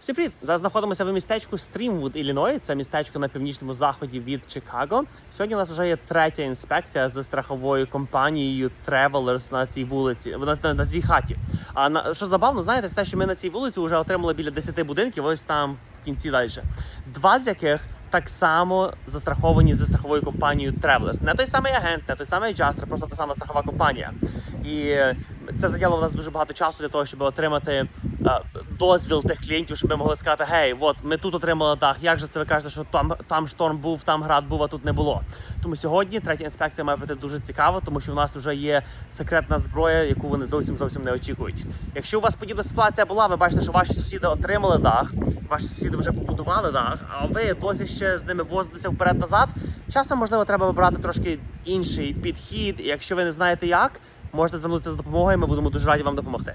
Всім привіт! Зараз знаходимося в містечку Стрімвуд, Ілліной. Це містечко на північному заході від Чикаго. Сьогодні у нас вже є третя інспекція з страховою компанією Travelers на цій вулиці, на, на, на цій хаті. А на що забавно, знаєте, це те, що ми на цій вулиці вже отримали біля 10 будинків, ось там в кінці далі. Два з яких так само застраховані зі страховою компанією Travelers. Не той самий агент, не той самий джастер, просто та сама страхова компанія. І це зайняло в нас дуже багато часу для того, щоб отримати е, дозвіл тих клієнтів, щоб ми могли сказати: гей, от ми тут отримали дах. Як же це ви кажете, що там там шторм був, там град був, а тут не було. Тому сьогодні третя інспекція має бути дуже цікава, тому що в нас вже є секретна зброя, яку вони зовсім зовсім не очікують. Якщо у вас подібна ситуація була, ви бачите, що ваші сусіди отримали дах, ваші сусіди вже побудували дах, а ви досі ще з ними возитися вперед-назад. Часом можливо треба вибрати трошки інший підхід. І якщо ви не знаєте як, можете звернутися за допомогою. Ми будемо дуже раді вам допомогти.